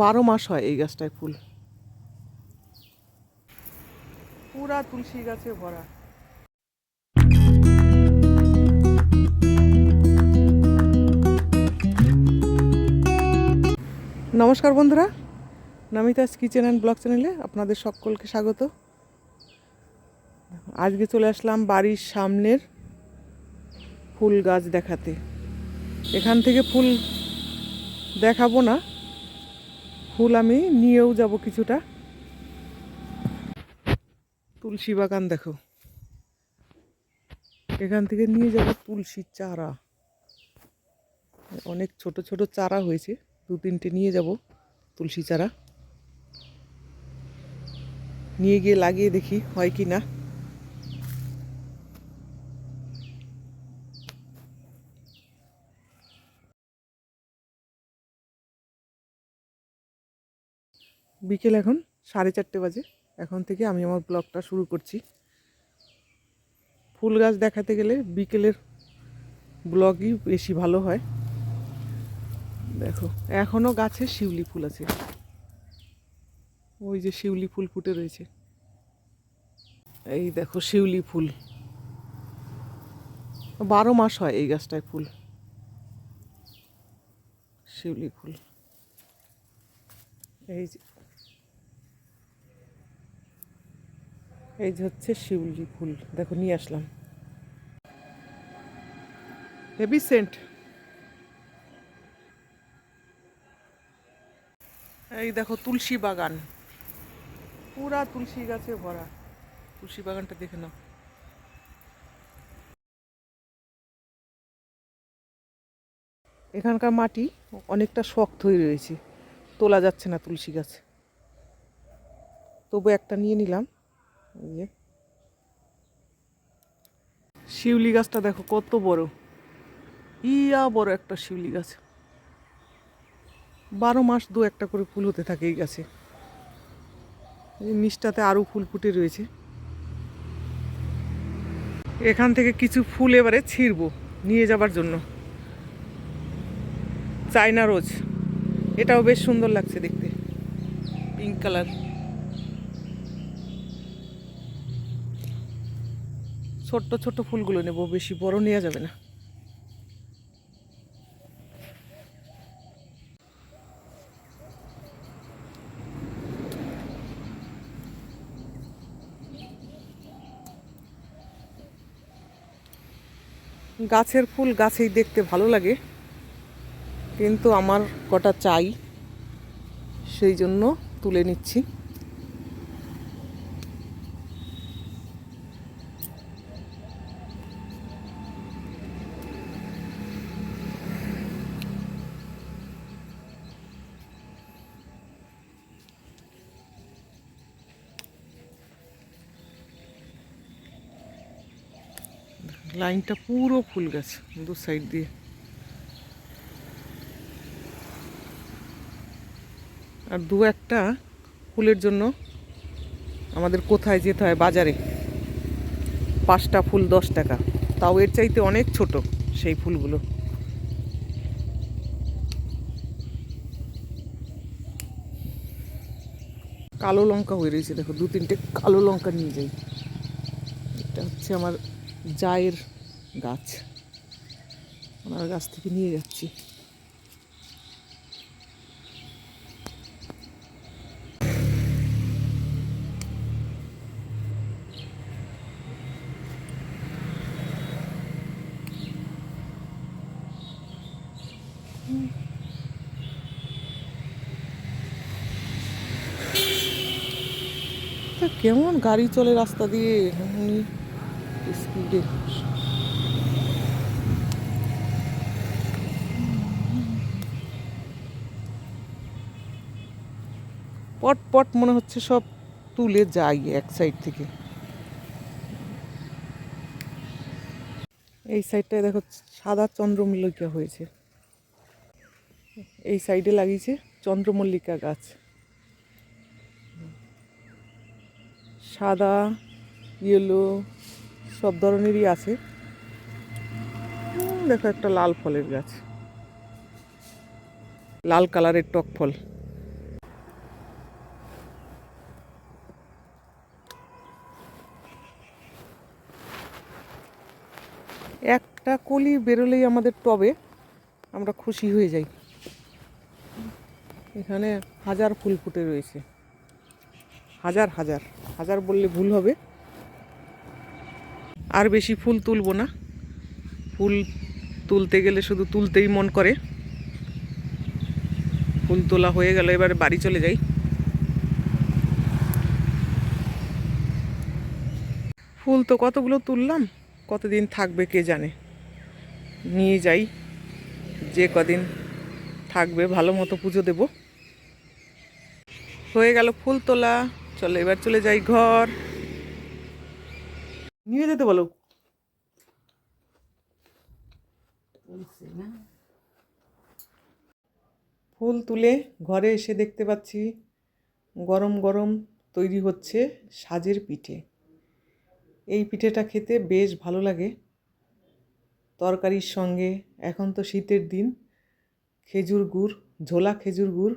বারো মাস হয় এই গাছটায় ফুল। পুরা তুলসী গাছে ভরা। নমস্কার বন্ধুরা নামিতাস কিচেন অ্যান্ড ব্লগ চ্যানেলে আপনাদের সকলকে স্বাগত। আজকে চলে আসলাম বাড়ির সামনের ফুল গাছ দেখাতে। এখান থেকে ফুল দেখাবো না। ফুল আমি নিয়েও যাব কিছুটা। তুলসী বাগান দেখো। এখান থেকে নিয়ে যাব তুলসী চারা। অনেক ছোট ছোট চারা হয়েছে। দু তিনটে নিয়ে যাব তুলসী চারা। নিয়ে গিয়ে লাগিয়ে দেখি হয় কি না। বিকেল এখন, সাড়ে চারটে বাজে। এখন থেকে আমি আমার ব্লগটা শুরু করছি। ফুল গাছ দেখাতে গেলে বিকেলের ব্লগই বেশি ভালো হয়। দেখো এখনও গাছে শিউলি ফুল আছে। ওই যে শিউলি ফুল ফুটে রয়েছে। এই দেখো শিউলি ফুল। বারো মাস হয় এই গাছটায় ফুল। শিউলি ফুল। এই যে এই যে হচ্ছে শিউলি ফুল। দেখো, নিয়ে আসলাম। হেভি সেন্ট এই দেখো, তুলসী বাগান। পুরা তুলসী গাছে ভরা। তুলসী বাগানটা দেখে নাও। এখানকার মাটি অনেকটা শক্ত হয়ে রয়েছে। তোলা যাচ্ছে না তুলসী গাছ। তবু একটা নিয়ে নিলাম। যে শিউলি গাছটা দেখো কত বড়। ইয়া বড় একটা শিউলি গাছ। বারো মাস দু একটা করে ফুল হতে থাকে এই গাছে। নিচটাতে আরও ফুল ফুটে রয়েছে। এখান থেকে কিছু ফুল এবারে ছিঁড়বো নিয়ে যাবার জন্য। China rose. এটাও বেশ সুন্দর লাগছে দেখতে। Pink colour. ছোট্ট ছোট্ট ফুলগুলো নেব, বেশি বড় নেওয়া যাবে না। গাছের ফুল গাছেই দেখতে ভালো লাগে, কিন্তু আমার কটা চাই, সেই জন্য তুলে নিচ্ছি। লাইনটা পুরো ফুল গাছ, দু সাইড দিয়ে। আর দু একটা ফুলের জন্য আমাদের কোথায় যেতে হয় বাজারে? পাঁচটা ফুল দশ টাকা। তাও এর চাইতে অনেক ছোট সেই ফুলগুলো। কালো লঙ্কা হয়ে রয়েছে, দেখো, দু তিনটে কালো লঙ্কা নিয়ে যাই। এটা হচ্ছে আমার জায়ের গাছ। ওনার গাছ থেকে নিয়ে যাচ্ছি। কেমন গাড়ি চলে রাস্তা দিয়ে? স্পিডে পট পট মনে হচ্ছে সব তুলে যাই এক সাইড থেকে। এই সাইডটায় দেখো সাদা চন্দ্রমল্লিকা হয়েছে। এই সাইডে লাগিয়েছে চন্দ্রমল্লিকা গাছ। সাদা ইয়েলো সব ধরনেরই আছে। দেখো একটা লাল ফলের গাছ। লাল কালারের টক ফল। একটা কলি বেরোলেই আমাদের টবে আমরা খুশি হয়ে যাই। এখানে হাজার ফুল ফুটে রয়েছে। হাজার হাজার। হাজার বললে ভুল হবে। আর বেশি ফুল তুলবো না। ফুল তুলতে গেলে শুধু তুলতেই মন করে। ফুল তোলা হয়ে গেল, এবারে বাড়ি চলে যাই। ফুল তো কতগুলো তুললাম, কতদিন থাকবে কে জানে। নিয়ে যাই, যে কদিন থাকবে, ভালো মতো পুজো দেব। হয়ে গেল ফুল তোলা, চলো এবার চলে যাই ঘর। নিয়ে যেতে বলো। ফুল তুলে ঘরে এসে দেখতে পাচ্ছি গরম গরম তৈরি হচ্ছে সাজের পিঠে। এই পিঠেটা খেতে বেশ ভালো লাগে। তরকারির সঙ্গে এখন তো শীতের দিন। খেজুর গুড় ঝোলা খেজুর গুড়।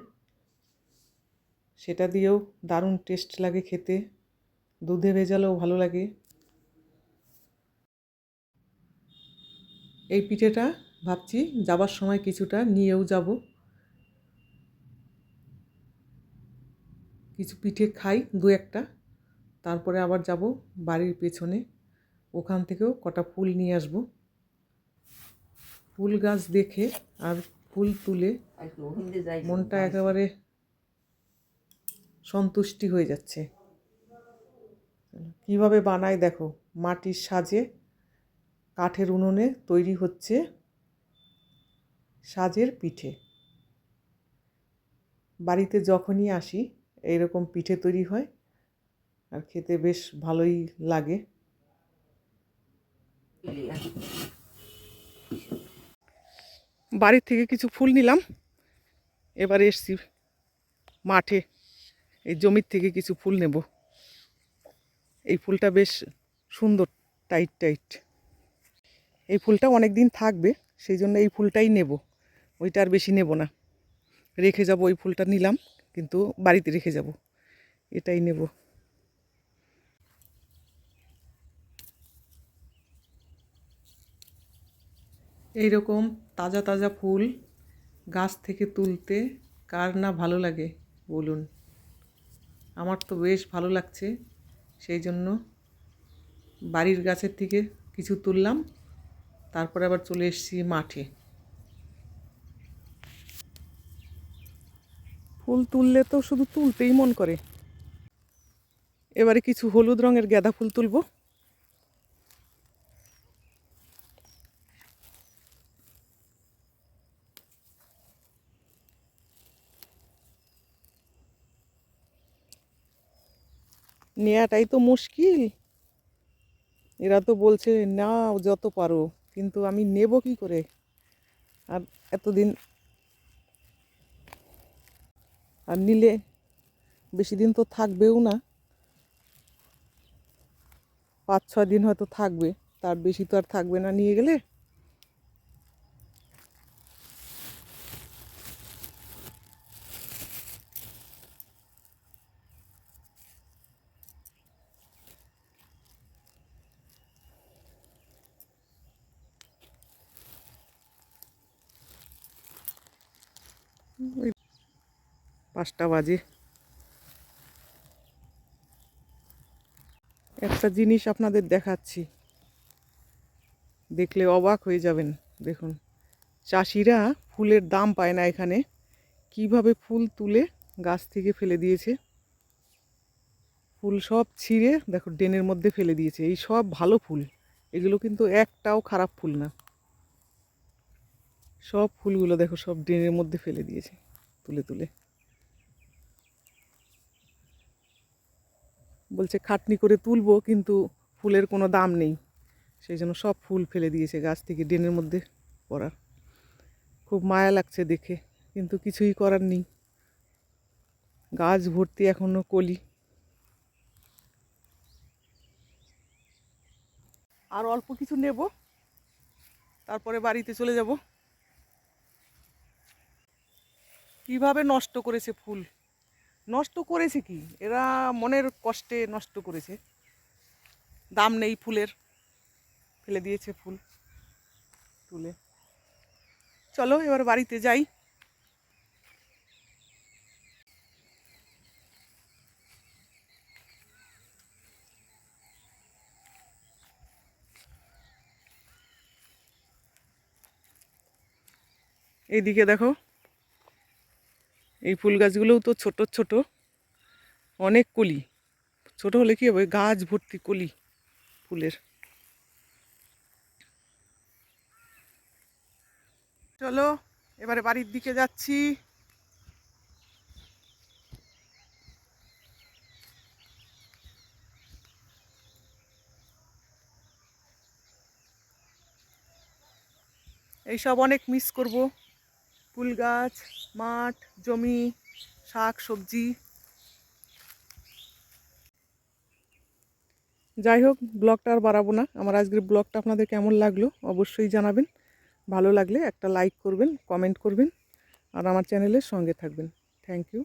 সেটা দিয়েও দারুণ টেস্ট লাগে খেতে। দুধে ভেজালেও ভালো লাগে। এই পিঠেটা ভাবছি যাবার সময় কিছুটা নিয়েও যাব। কিছু পিঠে খাই দু একটা, তারপরে আবার যাব বাড়ির পেছনে। ওখান থেকেও কটা ফুল নিয়ে আসব। ফুল গাছ দেখে আর ফুল তুলে মনটা একেবারে সন্তুষ্টি হয়ে যাচ্ছে। কীভাবে বানায় দেখো, মাটির সাজে কাঠের উনুনে তৈরি হচ্ছে সাজের পিঠে। বাড়িতে যখনই আসি, এইরকম পিঠে তৈরি হয় আর খেতে বেশ ভালোই লাগে। বাড়ির থেকে কিছু ফুল নিলাম। এবারে এসছি মাঠে, এই জমির থেকে কিছু ফুল নেব। এই ফুলটা বেশ সুন্দর, টাইট টাইট। এই ফুলটা অনেক দিন থাকবে, সেই জন্য এই ফুলটাই নেব। ওইটা আর বেশি নেব না। রেখে যাব, ওই ফুলটা নিলাম, কিন্তু বাড়িতে রেখে যাব। এটাই নেব। এইরকম তাজা তাজা ফুল গাছ থেকে তুলতে কার না ভালো লাগে, বলুন। আমার তো বেশ ভালো লাগছে, সেই জন্য বাড়ির গাছের থেকে কিছু তুললাম। তারপরে আবার চলে এসেছি মাঠে। ফুল তুললে তো শুধু তুলতেই মন করে। এবারে কিছু হলুদ রঙের গাঁদা ফুল তুলবো। নেওয়াটাই তো মুশকিল। এরা তো বলছে, নাও যত পারো। কিন্তু আমি নেব কি করে? আর এতদিন আর নিলে বেশি দিন তো থাকবেও না। পাঁচ ছয় দিন হয়তো থাকবে, তার বেশি তো আর থাকবে না নিয়ে গেলে। ওই পাঁচটা বাজে। একটা জিনিস আপনাদের দেখাচ্ছি। দেখলে অবাক হয়ে যাবেন, দেখুন। চাষিরা ফুলের দাম পায় না এখানে। কীভাবে ফুল তুলে গাছ থেকে ফেলে দিয়েছে? ফুল সব ছিঁড়ে, দেখো, ড্রেনের মধ্যে ফেলে দিয়েছে। এই সব ভালো ফুল। এগুলো কিন্তু একটাও খারাপ ফুল না। সব ফুলগুলো দেখো, সব ড্রেনের মধ্যে ফেলে দিয়েছে, তুলে তুলে। বলছে, খাটনি করে তুলবো, কিন্তু ফুলের কোনো দাম নেই। সেই জন্য সব ফুল ফেলে দিয়েছে গাছ থেকে ড্রেনের মধ্যে পড়ার। খুব মায়া লাগছে দেখে, কিন্তু কিছুই করার নেই। গাছ ভর্তি এখনও কলি। আর অল্প কিছু নেব, তারপরে বাড়িতে চলে যাব। কীভাবে নষ্ট করেছে ফুল? নষ্ট করেছে কি? এরা মনের কষ্টে নষ্ট করেছে। দাম নেই ফুলের। ফেলে দিয়েছে ফুল তুলে। চলো, এবার বাড়িতে যাই। এইদিকে দেখো। এই ফুল গাছগুলোও তো ছোট ছোট। অনেক কলি। ছোট হলে কি হবে? গাছ ভর্তি কলি ফুলের। চলো, এবারে বাড়ির দিকে যাচ্ছি। এইসব অনেক মিস করব। ফুল গাছ মাঠ, জমি, শাক, সবজি। যাই হোক, ব্লগটা আর বাড়াবো না। আমার আজকের ব্লগটা আপনাদের কেমন লাগল অবশ্যই জানাবেন। ভালো লাগলে একটা লাইক করবেন, কমেন্ট করবেন, আর আমার চ্যানেলের সঙ্গে থাকবেন। Thank you.